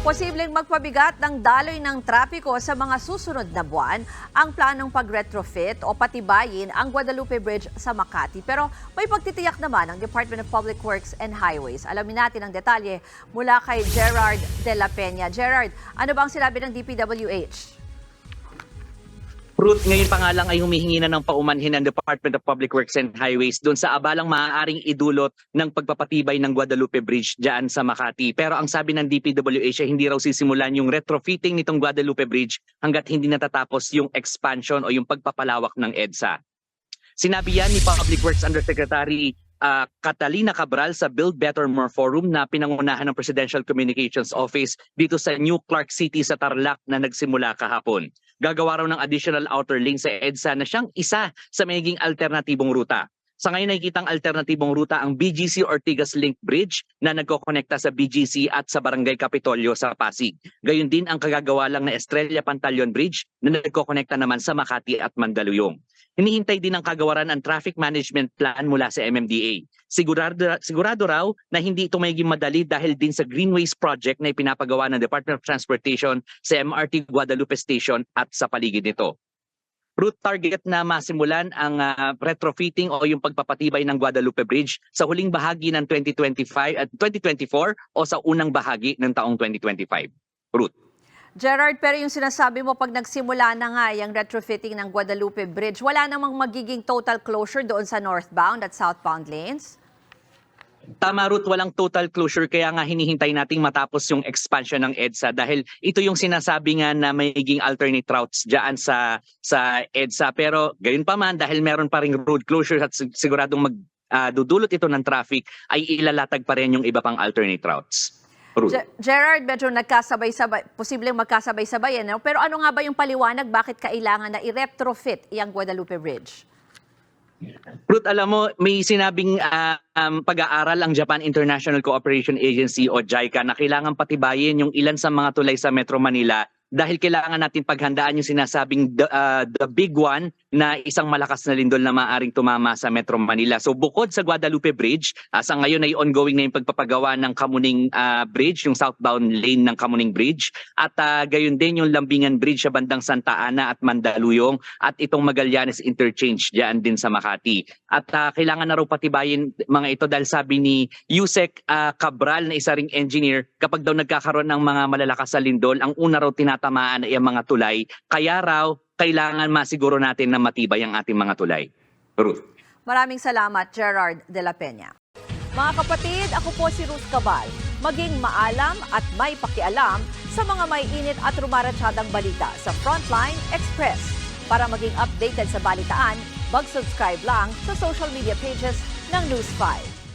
Posibleng magpabigat ng daloy ng trapiko sa mga susunod na buwan ang planong pag-retrofit o patibayin ang Guadalupe Bridge sa Makati. Pero may pagtitiyak naman ng Department of Public Works and Highways. Alamin natin ang detalye mula kay Gerard De La Peña. Gerard, ano bang sinabi ng DPWH? Ruth, ngayon pa nga lang ay humihingi na ng paumanhin ng Department of Public Works and Highways doon sa abalang maaaring idulot ng pagpapatibay ng Guadalupe Bridge dyan sa Makati. Pero ang sabi ng DPWH ay hindi raw sisimulan yung retrofitting nitong Guadalupe Bridge hanggat hindi natatapos yung expansion o yung pagpapalawak ng EDSA. Sinabi yan ni Public Works Undersecretary ah, Catalina Cabral sa Build Better More Forum na pinangunahan ng Presidential Communications Office dito sa New Clark City sa Tarlac na nagsimula kahapon. Gagawa raw ng additional outer lane sa EDSA na siyang isa sa magiging alternatibong ruta. Sa ngayon nakikitang alternatibong ruta ang BGC Ortigas Link Bridge na nagkokonekta sa BGC at sa Barangay Capitolio sa Pasig. Gayun din ang kagagawa lang na Estrella Pantaleon Bridge na nagkokonekta naman sa Makati at Mandaluyong. Hinihintay din ng kagawaran ang traffic management plan mula sa MMDA. Sigurado, sigurado raw na hindi ito magiging madali dahil din sa Greenways Project na ipinapagawa ng Department of Transportation sa MRT Guadalupe Station at sa paligid nito. Route target na masimulan ang ah, retrofitting o yung pagpapatibay ng Guadalupe Bridge sa huling bahagi ng 2025 at 2024 o sa unang bahagi ng taong 2025. Route. Gerard, pero yung sinasabi mo pag nagsimula na nga yung retrofitting ng Guadalupe Bridge, wala namang magiging total closure doon sa northbound at southbound lanes? Tama Ruth, walang total closure kaya nga hinihintay nating matapos yung expansion ng EDSA dahil ito yung sinasabi nga na magiging alternate routes diyan sa sa EDSA pero gayon pa man dahil meron pa ring road closures at sig- siguradong mag ah, dudulot ito ng traffic ay ilalatag pa rin yung iba pang alternate routes. Ruth. Ge- Gerard, medyo nagkasabay-sabay, posibleng magkasabay-sabay, ano? pero ano nga ba yung paliwanag bakit kailangan na i-retrofit yung Guadalupe Bridge? Ruth, alam mo, may sinabing ah, um, pag-aaral ang Japan International Cooperation Agency o JICA na kailangan patibayin yung ilan sa mga tulay sa Metro Manila dahil kailangan natin paghandaan yung sinasabing the, ah, the big one na isang malakas na lindol na maaring tumama sa Metro Manila. So bukod sa Guadalupe Bridge, ah, sa ngayon ay ongoing na yung pagpapagawa ng Kamuning ah, Bridge, yung southbound lane ng Kamuning Bridge at ah, gayon din yung Lambingan Bridge sa bandang Santa Ana at Mandaluyong at itong Magallanes Interchange diyan din sa Makati. At ah, kailangan na raw patibayin mga ito dahil sabi ni Yusek ah, Cabral na isa ring engineer, kapag daw nagkakaroon ng mga malalakas na lindol, ang una raw tinatamaan ay mga tulay. Kaya raw, kailangan masiguro natin na matibay ang ating mga tulay. Ruth. Maraming salamat, Gerard De La Peña. Mga kapatid, ako po si Ruth Cabal. Maging maalam at may pakialam sa mga may init at rumaratsadang balita sa Frontline Express. Para maging updated sa balitaan, mag-subscribe lang sa social media pages ng News 5.